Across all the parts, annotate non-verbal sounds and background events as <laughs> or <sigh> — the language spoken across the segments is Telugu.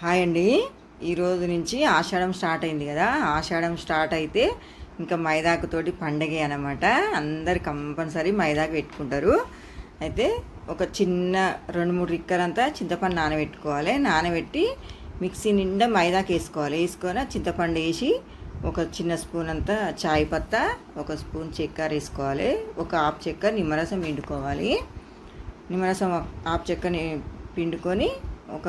హాయ్ అండి. ఈరోజు నుంచి ఆషాఢం స్టార్ట్ అయింది కదా. ఆషాఢం స్టార్ట్ అయితే ఇంకా మైదాకుతోటి పండగే అనమాట అందరు కంపల్సరీ మైదాకు పెట్టుకుంటారు. అయితే ఒక చిన్న రెండు మూడు రిక్కలంతా చింతపండు నానబెట్టుకోవాలి. నానబెట్టి మిక్సీ నిండా మైదాకు వేసుకోవాలి. వేసుకొని చింతపండు వేసి ఒక చిన్న స్పూన్ అంతా చాయ్ పత్తా ఒక స్పూన్ చక్కెర వేసుకోవాలి. ఒక ఆఫ్ చెక్క నిమ్మరసం పిండుకోవాలి. నిమ్మరసం ఆపు చెక్కని పిండుకొని ఒక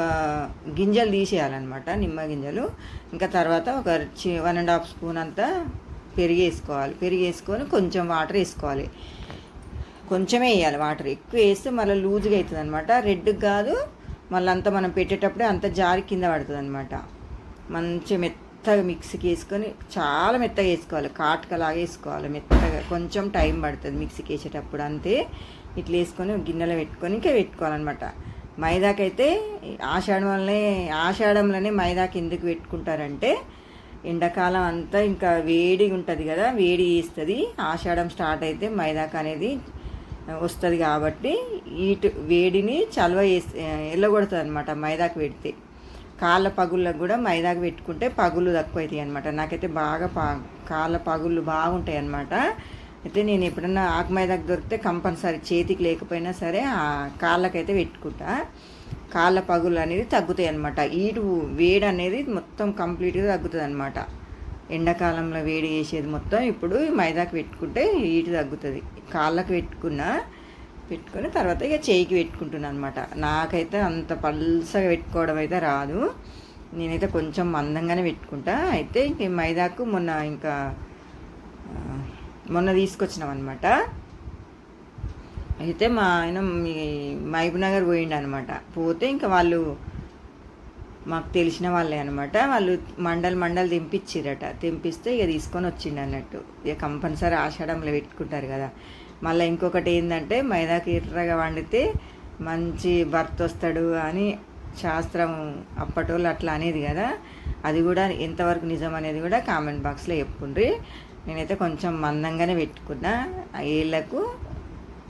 గింజలు తీసేయాలన్నమాట నిమ్మ గింజలు. ఇంకా తర్వాత ఒక చి- వన్ అండ్ హాఫ్ స్పూన్ అంతా పెరిగి వేసుకోవాలి పెరిగి వేసుకొని కొంచెం వాటర్ వేసుకోవాలి. కొంచెమే వేయాలి వాటర్. ఎక్కువ వేస్తే మళ్ళీ లూజ్గా అవుతుంది అనమాట రెడ్ కాదు మళ్ళీ అంతా మనం పెట్టేటప్పుడే అంత జారి కింద పడుతుంది అనమాట మంచి మెత్తగా మిక్సీకి వేసుకొని చాలా మెత్తగా వేసుకోవాలి. కాటుకలాగా వేసుకోవాలి. మెత్తగా కొంచెం టైం పడుతుంది మిక్సీకి వేసేటప్పుడు అంతే. ఇట్లా వేసుకొని గిన్నెలో పెట్టుకొని ఇంకా పెట్టుకోవాలన్నమాట. మైదాకైతే ఆషాఢంలోనే ఆషాఢంలోనే మైదాకి ఎందుకు పెట్టుకుంటారంటే ఎండాకాలం అంతా ఇంకా వేడిగా ఉంటుంది కదా వేడి వేస్తుంది ఆషాఢం స్టార్ట్ అయితే మైదాక అనేది వస్తుంది కాబట్టి ఈటు వేడిని చలవ చేసి ఎల్లగొడుతుంది అనమాట మైదాకు పెడితే. కాళ్ళ పగుళ్ళకు కూడా మైదాకు పెట్టుకుంటే పగులు తక్కువ అవుతాయి అనమాట నాకైతే బాగా పా కాళ్ళ పగుళ్ళు బాగుంటాయి అనమాట అయితే నేను ఎప్పుడన్నా ఆకు మైదాకు దొరికితే కంపల్సరీ చేతికి లేకపోయినా సరే ఆ కాళ్ళకైతే పెట్టుకుంటా. కాళ్ళ పగులు అనేది తగ్గుతాయి అనమాట ఈటు వేడి అనేది మొత్తం కంప్లీట్గా తగ్గుతుంది అనమాట ఎండాకాలంలో వేడి చేసేది మొత్తం ఇప్పుడు మైదాకు పెట్టుకుంటే ఈటు తగ్గుతుంది. కాళ్ళకు పెట్టుకున్నా పెట్టుకొని తర్వాత ఇక చేయికి పెట్టుకుంటున్నాను అనమాట నాకైతే అంత పల్సగా పెట్టుకోవడం అయితే రాదు. నేనైతే కొంచెం మందంగానే పెట్టుకుంటా. అయితే ఇంక ఈ మైదాకు మొన్న ఇంకా మొన్న తీసుకొచ్చినాం అనమాట అయితే మా ఆయన మీ మహబూబ్నగర్ పోయిండు అనమాట పోతే ఇంకా వాళ్ళు మాకు తెలిసిన వాళ్ళే అనమాట వాళ్ళు మండల్ మండల్ తెంపించిరట తెంపిస్తే ఇక తీసుకొని వచ్చిండు అన్నట్టు. ఇక కంపల్సరీ ఆషాఢంలో పెట్టుకుంటారు కదా. మళ్ళీ ఇంకొకటి ఏంటంటే మైదాకి ఎర్రగా వండితే మంచి భర్త వస్తాడు అని శాస్త్రం అప్పటోళ్ళు అట్లా అనేది కదా. అది కూడా ఎంతవరకు నిజం అనేది కూడా కామెంట్ బాక్స్లో చెప్పుకుండ్రి నేనైతే కొంచెం మందంగానే పెట్టుకున్నా. ఆ ఏళ్ళకు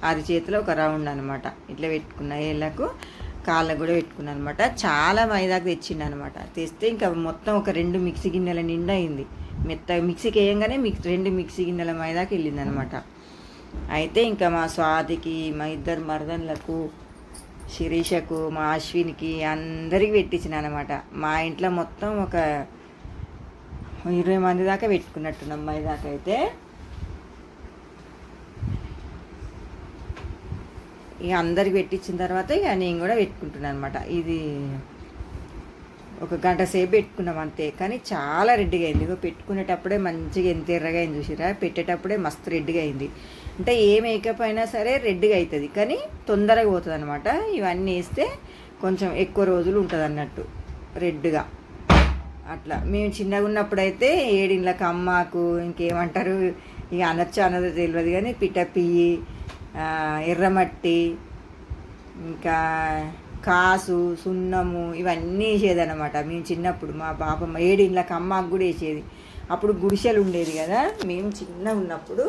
అది చేతిలో ఒక రౌండ్ అనమాట ఇట్లా పెట్టుకున్న. ఏళ్ళకు కాళ్ళకు కూడా పెట్టుకున్నాను అనమాట చాలా మైదాకు తెచ్చిండు అనమాట తెస్తే ఇంకా మొత్తం ఒక రెండు మిక్సీ గిన్నెల నిండా అయింది. మెత్త మిక్సీకి వేయంగానే మిక్స్ రెండు మిక్సీ గిన్నెల మైదాకి వెళ్ళింది అనమాట అయితే ఇంకా మా స్వాతికి మా ఇద్దరు మరదన్లకు శిరీషకు మా అశ్వినికి అందరికి పెట్టించిన అనమాట మా ఇంట్లో మొత్తం ఒక ఇరవై మంది దాకా పెట్టుకున్నట్టున్నాం మైదాకా అయితే ఇక అందరికి పెట్టించిన తర్వాత ఇక నేను కూడా పెట్టుకుంటున్నాను అనమాట ఇది ఒక గంట సేపు పెట్టుకున్నాం అంతే కానీ చాలా రెడ్డిగా అయింది. ఇగో పెట్టుకునేటప్పుడే మంచిగా ఎంత ఎర్రగా అయింది చూసిరా? పెట్టేటప్పుడే మస్తు రెడ్డిగా అయింది. అంటే ఏ మేకప్ అయినా సరే రెడ్డిగా అవుతుంది కానీ తొందరగా పోతుంది అనమాట ఇవన్నీ వేస్తే కొంచెం ఎక్కువ రోజులు ఉంటుంది అన్నట్టు రెడ్గా అట్లా. మేము చిన్నగా ఉన్నప్పుడైతే ఏడిండ్లకు అమ్మకు ఇంకేమంటారు ఇక అనొచ్చు అన్నదో తెలియదు కానీ పిటపియ్యి ఎర్రమట్టి ఇంకా కాసు సున్నము ఇవన్నీ వేసేదన్నమాట. మేము చిన్నప్పుడు మా పాపమ్మ ఏడిండ్లకు అమ్మకు కూడా వేసేది. అప్పుడు గుడిసెలు ఉండేది కదా మేము చిన్నగా ఉన్నప్పుడు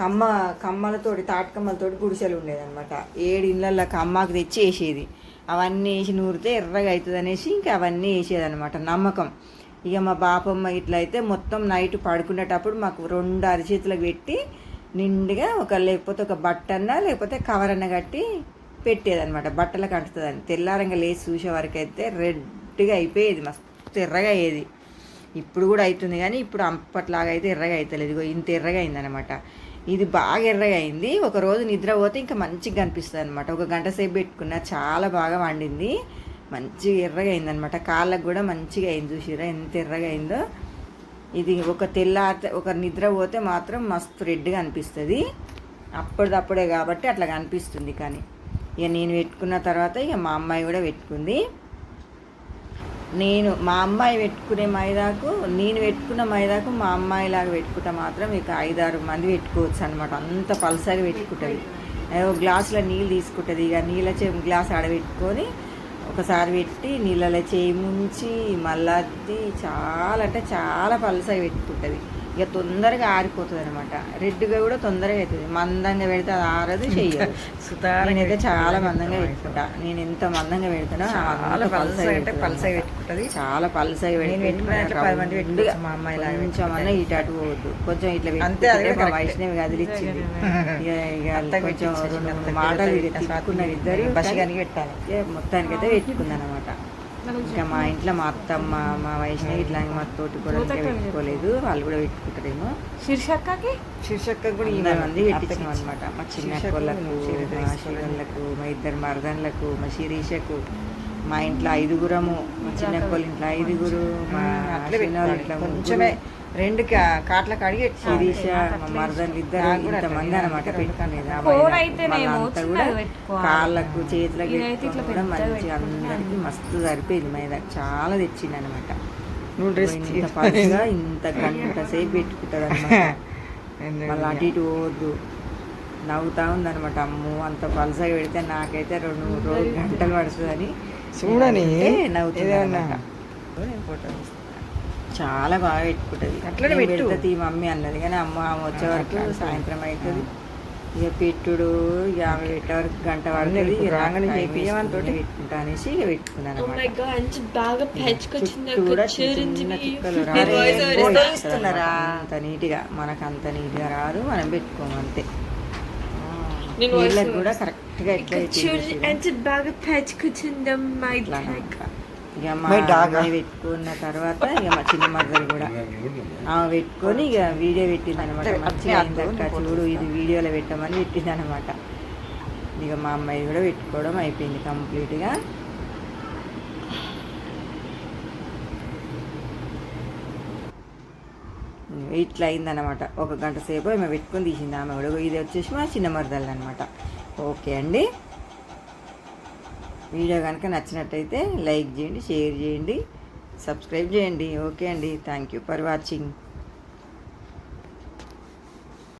కమ్మ కమ్మలతోటి తాటకమ్మలతోటి గుడిసెలు ఉండేదన్నమాట. ఏడు ఇళ్ళకి అమ్మకు తెచ్చి వేసేది. అవన్నీ వేసి నూరితే ఎర్రగా అవుతుంది అనేసి ఇంకా అవన్నీ వేసేదనమాట నమ్మకం. ఇక మా బాపమ్మ ఇట్లా అయితే మొత్తం నైట్ పడుకునేటప్పుడు మాకు రెండు అరిచేతులకు పెట్టి నిండుగా ఒక లేకపోతే ఒక బట్టన్న లేకపోతే కవర్ అన్న కట్టి పెట్టేదనమాట బట్టలకు అంటుతుందని తెల్లారంగా లేచి చూసే వరకు అయితే రెడ్గా అయిపోయేది. మస్తు ఎర్రగా అయ్యేది. ఇప్పుడు కూడా అవుతుంది కానీ ఇప్పుడు అప్పట్లాగా అయితే ఎర్రగా అవుతలేదు. ఇంత ఎర్రగా అయిందనమాట ఇది బాగా ఎర్రగా అయింది. ఒక నిద్ర పోతే ఇంకా మంచిగా కనిపిస్తుంది అనమాట ఒక గంట సేపు పెట్టుకున్న చాలా బాగా వండింది. మంచిగా ఎర్రగా అయిందనమాట కాళ్ళకు కూడా మంచిగా అయింది చూసిరా ఎంత ఎర్రగా అయిందో. ఇది ఒక తెల్లారితే ఒక నిద్ర పోతే మాత్రం మస్తు రెడ్గా అనిపిస్తుంది అప్పటిదప్పుడే కాబట్టి అట్లా కనిపిస్తుంది కానీ. ఇక నేను పెట్టుకున్న తర్వాత ఇక మా అమ్మాయి కూడా పెట్టుకుంది. నేను మా అమ్మాయి పెట్టుకునే మైదాకు నేను పెట్టుకున్న మైదాకు మా అమ్మాయి లాగా పెట్టుకుంటే మాత్రం ఇక ఐదారు మంది పెట్టుకోవచ్చు అనమాట అంత పల్సగా పెట్టుకుంటుంది. ఏవో గ్లాసులో నీళ్ళు తీసుకుంటుంది. ఇక నీళ్ళ చే గ్లాస్ ఆడబెట్టుకొని ఒకసారి పెట్టి నీళ్ళలో చేయి ముంచి మళ్ళీ చాలా అంటే చాలా పలసగా పెట్టుకుంటుంది. ఇక తొందరగా ఆరిపోతుంది అనమాట రెడ్గా కూడా తొందరగా అవుతుంది మందంగా పెడితే అది ఆరదు చెయ్యదు. <laughs> నేనైతే చాలా మందంగా పెట్టుకుంటా. నేను ఎంత మందంగా పెడతానో చాలా పల్సగా పల్సగా. పెట్టుకుంటది. చాలా పల్సగా నేను పెట్టుకునే అట్లా పది మంది పెట్టుకోవచ్చు, మా అమ్మాయి లాగా కొంచెం అన్న ఇటు అటు పోవద్దు. కొంచెం ఇట్లా అంతే, అది పెట్టుకుంటే మా. వైష్ణవి కదిలిచ్చింది. ఇక కొంచెం రెండు మాటలు తిట్టుకున్నారు ఇద్దరు మొత్తానికైతే పెట్టుకుంది అనమాట ఇంకా మా ఇంట్లో మా అత్తమ్మ మా వైష్ణవి ఇట్లా మా తోటి కూడా పెట్టుకోలేదు. వాళ్ళు కూడా పెట్టుకుంటారేమో. శీర్షక్కకి? శీర్షక్క కూడా ఈ మంది పెట్టించాం అనమాట మా చిన్న కోళ్ళకు శీర్షకు మా ఇద్దరు మరదన్లకు మా శిరీషకు మా ఇంట్లో ఐదుగురము మా చిన్న కోళ్ళ ఇంట్లో ఐదుగురు మా ఇంట్లో. కొంచెమే రెండు కాట్ల కాడిగి శిరీష ఇద్దరు ఇంతమంది. అనమాట పెట్టుకోవాలి. కాళ్ళకు చేతులకు కూడా మంచి. అందరికి మస్తు సరిపోయింది. మైదా చాలా తెచ్చింది అనమాట నువ్వు డ్రెస్ ఇంత ఇంత గంట సేపు పెట్టుకుంటుంది అనమాట మళ్ళీ అటు ఇటు పోవద్దు. నవ్వుతా ఉందన్నమాట. అమ్ము అంత పలసగా పెడితే నాకైతే రెండు మూడు రోజులు గంటలు పడుతుందని. చూడని నవ్వుతుంది అన్నమాట. ఫోటో చాలా బాగా పెట్టుకుంటుంది. అట్లనే నేను పెట్టు. పెడతా తీ మమ్మీ అన్నది. కానీ అమ్మ ఆమె వచ్చే వరకు సాయంత్రం అవుతుంది ఇక పెట్టుడు ఇక ఆమె పెట్టే వరకు గంట పడుతుంది. రాగానే టైం చేపియమని తోటి. పెట్టుకుంటా అనేసి ఇక పెట్టుకున్నాను Oh god, అంత నీట్గా మనకు అంత నీట్గా. రాదు. మనం పెట్టుకోము అంతే. వీళ్ళకి కూడా. కరెక్ట్గా ఎట్లా బాగా పెంచుకొచ్చింది మై ఇట్లా. ఇక మా. అమ్మాయి పెట్టుకున్న తర్వాత ఇక మా చిన్న మరదలు కూడా. ఆమె పెట్టుకొని ఇక వీడియో పెట్టింది అనమాట మంచిగా చూడు ఇది వీడియోలో పెట్టమని పెట్టింది అనమాట ఇక మా అమ్మాయి కూడా పెట్టుకోవడం అయిపోయింది కంప్లీట్గా. ఇట్లా అయిందనమాట ఒక గంట సేపు ఆమె పెట్టుకొని తీసింది. ఆమె కూడా ఇది వచ్చేసి మా చిన్న మరదలు అనమాట ఓకే అండి. వీడియో కనుక నచ్చినట్టయితే లైక్ చేయండి షేర్ చేయండి సబ్స్క్రైబ్ చేయండి. ఓకే అండి. Thank you for watching.